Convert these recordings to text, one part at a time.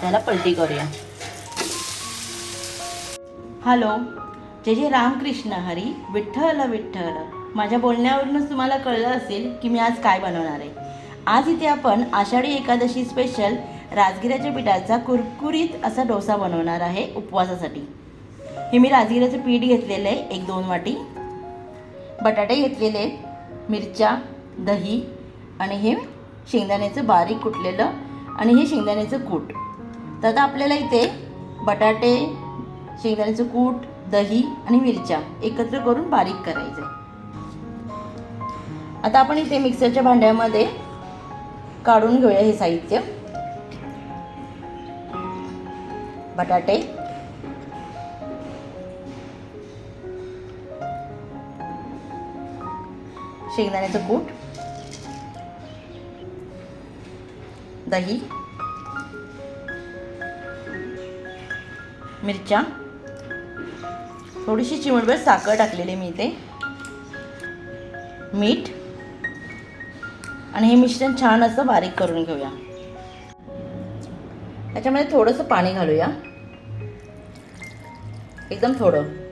त्याला पलटी करूया. हॅलो जय जय रामकृष्ण हरी. विठ्ठल विठ्ठल. माझ्या बोलण्यावरूनच तुम्हाला कळलं असेल की मी आज काय बनवणार आहे. आज इथे आपण आषाढी एकादशी स्पेशल राजगिऱ्याच्या पिठाचा कुरकुरीत असा डोसा बनवणार आहे उपवासासाठी. हे मी राजगिऱ्याचं पीठ घेतलेलं आहे एक दोन वाटी. बटाटे घेतलेले आहेत मिरच्या दही आणि हे शेंगदाण्याचं बारीक कुटलेलं आणि हे शेंगदाण्याचं कूट. तर आता आपल्याला इथे बटाटे शेंगदाण्याचं कूट दही आणि मिरच्या एकत्र करून बारीक करायचं आहे आता आपण इथे मिक्सरच्या भांड्यामध्ये काढून घेऊया हे साहित्य. बटाटे. शेंगदाण्याचं कूट. दही. मिरच्या. थोडीशी चिमटभर साखर टाकलेली मी इथे. मीठ. आणि हे मिश्रण छान असं बारीक करून घेऊया. त्याच्यामध्ये थोडंसं पाणी घालूया. एकदम थोडं.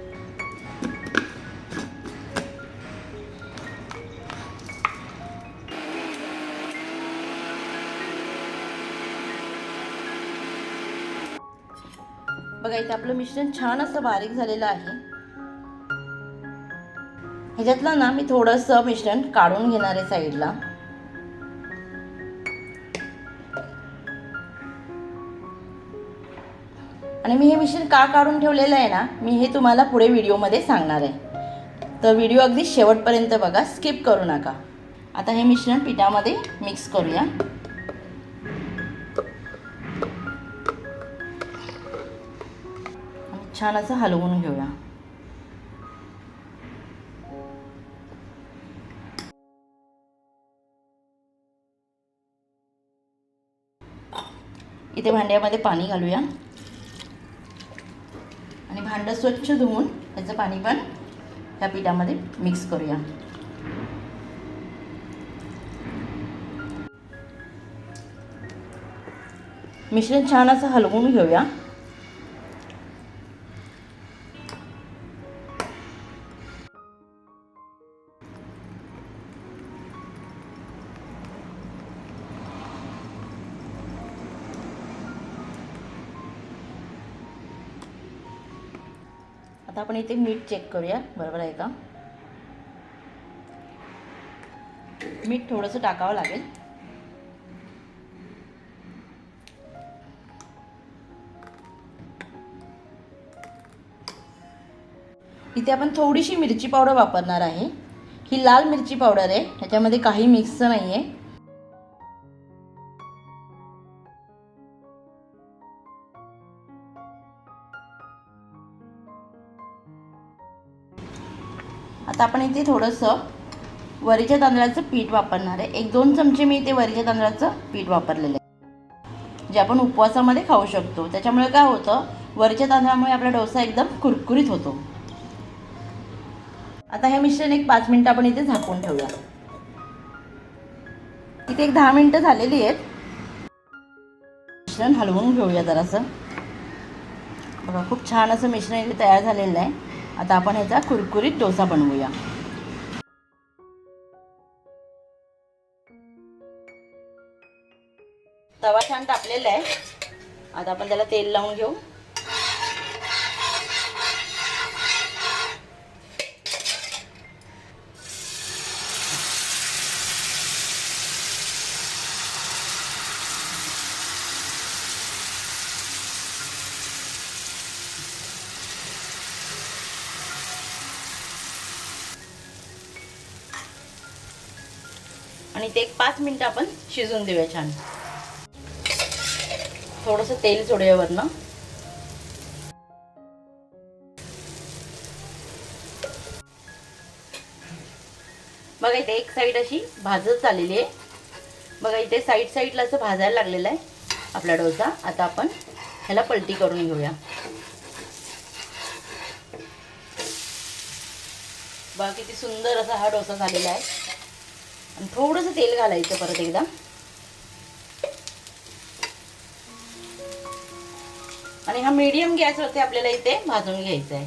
बघा इथे आपलं मिश्रण छान असं बारीक झालेलं आहे. ह्याच्यातलं ना मी थोडंसं मिश्रण काढून घेणार आहे साईडला. आणि मी हे मिश्रण का काढून ठेवलेलं आहे ना मी हे तुम्हाला पुढे व्हिडिओमध्ये सांगणार आहे. तर व्हिडिओ अगदी शेवटपर्यंत बघा स्किप करू नका. आता हे मिश्रण पिठामध्ये मिक्स करूया. छान असं हलवून घेऊया. इथे भांड्यामध्ये पाणी घालूया. आणि भांडं स्वच्छ धुवून त्याचं पाणी पण ह्या पिठामध्ये मिक्स करूया. मिश्रण छान असं हलवून घेऊया. आता आपण इथे मीठ चेक करूया. बरोबर आहे का? मीठ थोडंसं टाकावं लागेल. इथे आपण थोडीशी मिरची पावडर वापरणार आहे. ही लाल मिरची पावडर आहे. ह्याच्यामध्ये काही मिक्स नाही आहे आता आपण इथे थोडंसं वरीच्या तांदळाचं पीठ वापरणार आहे. एक दोन चमचे मी इथे वरीच्या तांदळाचं पीठ वापरलेलं आहे. जे आपण उपवासामध्ये खाऊ शकतो. त्याच्यामुळे काय होतं वरीच्या तांदळामुळे आपला डोसा एकदम कुरकुरीत होतो. आता हे मिश्रण एक पाच मिनटं आपण इथे झाकून ठेवूया. इथे एक दहा मिनटं झालेली आहेत. मिश्रण हलवून घेऊया जरासं. बघा खूप छान असं मिश्रण इथे तयार झालेलं आहे. आता आपण ह्याचा कुरकुरीत डोसा बनवूया. तवा छान तापलेला आहे. आता आपण त्याला तेल लावून घेऊ. आणि ते एक पाच मिनटं आपण शिजून देऊया छान. थोडंसं तेल सोडूया वरनं बघा इथे एक साईड अशी भाजत चाललेली आहे. बघा इथे साईड साईडला असं भाजायला लागलेलं आहे आपला डोसा. आता आपण ह्याला पलटी करून घेऊया. बघा किती सुंदर असा हा डोसा झालेला आहे. आणि थोडंसं तेल घालायचं परत एकदा. आणि हा मीडियम गॅसवरती आपल्याला इथे भाजून घ्यायचा आहे.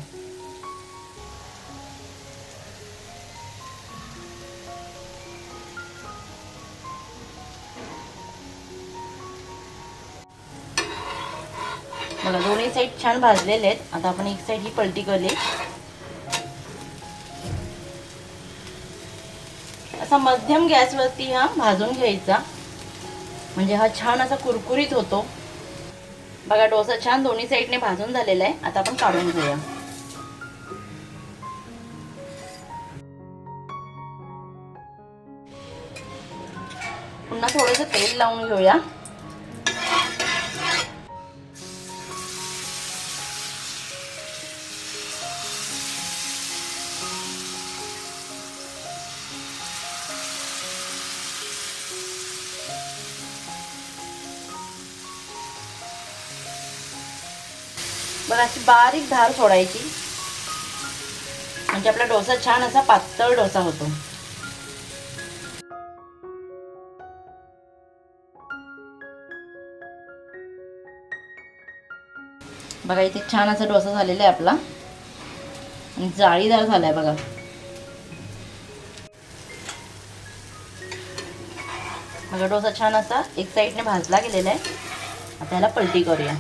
मला दोन्ही साईड छान भाजलेले आहेत. आता आपण एक साईड ही पलटी करली असा मध्यम गॅसवरती हा भाजून घ्यायचा. म्हणजे हा छान असा कुरकुरीत होतो. बघा डोसा छान दोन्ही साईडने भाजून झालेला आहे. आता आपण काढून घेऊया. पुन्हा थोडंसं तेल लावून घेऊया. बघा अशी बारीक धार सोडायची. म्हणजे आपला डोसा छान असा पातळ डोसा होतो. बघा इथे छान असा डोसा झालेला आहे आपला. आणि जाळीदार झालाय बघा. बघा डोसा छान असा एक साईडने भाजला गेलेला आहे. आता याला पलटी करूया.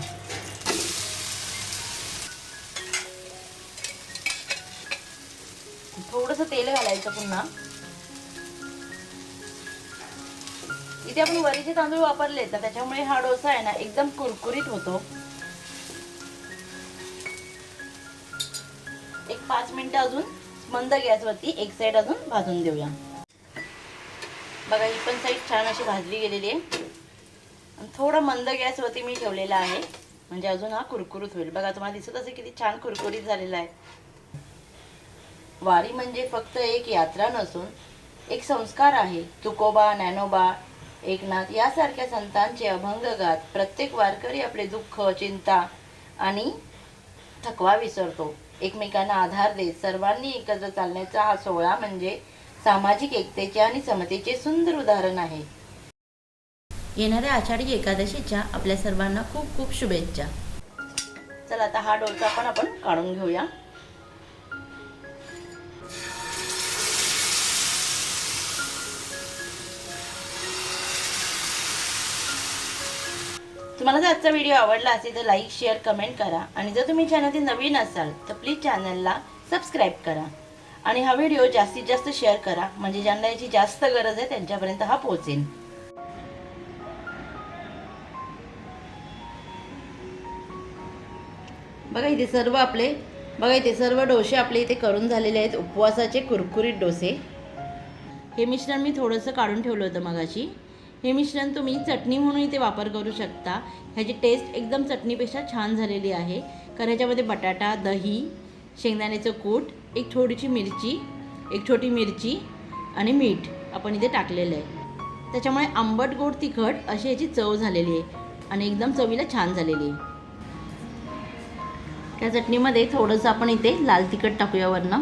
थोडस तेल घालायचं पुन्हा. इथे आपण वरीचे तांदूळ वापरले तर त्याच्यामुळे हा डोसा आहे ना एकदम कुरकुरीत होतो. एक पाच मिनिटं अजून मंद गॅसवरती एक साईड अजून भाजून देऊया. बघा ही पण साईड छान अशी भाजली गेलेली आहे. आणि थोडं मंद गॅसवरती मी ठेवलेला आहे. म्हणजे अजून हा कुरकुरीत होईल. बघा तुम्हाला दिसत असेल किती छान कुरकुरीत झालेला आहे. वारी म्हणजे फक्त एक यात्रा नसून एक संस्कार आहे. तुकोबा ज्ञानोबा एकनाथ यासारख्या संतांचे अभंग गात प्रत्येक वारकरी आपले दुःख चिंता आणि थकवा विसरतो. एकमेकांना आधार देत सर्वांनी एकत्र चालण्याचा हा सोहळा म्हणजे सामाजिक एकतेचे आणि समतेचे सुंदर उदाहरण आहे. येणाऱ्या आषाढी एकादशीच्या आपल्या सर्वांना खूप खूप शुभेच्छा. चला आता हा डोलचा पण आपण काढून घेऊया. तुम्हाला जर आजचा व्हिडिओ आवडला असेल तर लाईक शेअर कमेंट करा. आणि जर तुम्ही चॅनलचे नवीन असाल तर प्लीज चॅनलला सबस्क्राईब करा. आणि हा व्हिडिओ जास्तीत जास्त शेअर करा. म्हणजे ज्यांना याची जास्त गरज आहे त्यांच्यापर्यंत हा पोहोचेल. बघा इथे सर्व आपले बघा इथे सर्व डोसे आपले इथे करून झालेले आहेत. उपवासाचे कुरकुरीत डोसे. हे मिश्रण मी थोडंसं काढून ठेवलं होतं मगाशी. हे मिश्रण तुम्ही चटणी म्हणून इथे वापर करू शकता. ह्याची टेस्ट एकदम चटणीपेक्षा छान झालेली आहे. कारण ह्याच्यामध्ये बटाटा दही शेंगदाण्याचं कूट एक थोडीशी मिरची एक छोटी मिरची आणि मीठ आपण इथे टाकलेलं आहे. त्याच्यामुळे आंबट गोड तिखट अशी याची चव झालेली आहे आणि एकदम चवीला छान झालेली आहे. त्या चटणीमध्ये थोडंसं आपण इथे लाल तिखट टाकूया वरनं.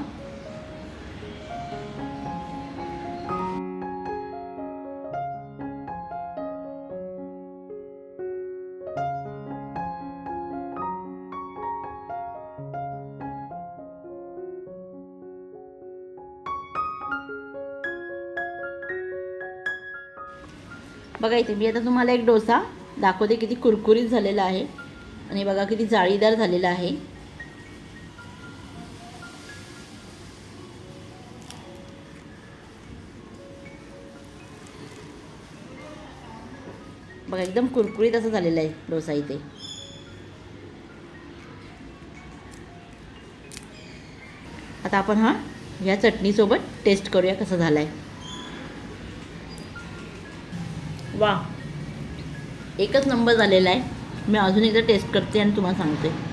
बघा इथे मी आता तुम्हाला एक डोसा दाखवते किती कुरकुरीत झालेला आहे. आणि बघा किती जाळीदार झालेला आहे. बघा एकदम कुरकुरीत असं झालेलं आहे डोसा इथे. आता आपण हा या चटणीसोबत टेस्ट करूया कसा झाला आहे वा. एकच नंबर झालेला आहे. मी अजून एकदा टेस्ट करते आणि तुम्हाला सांगते.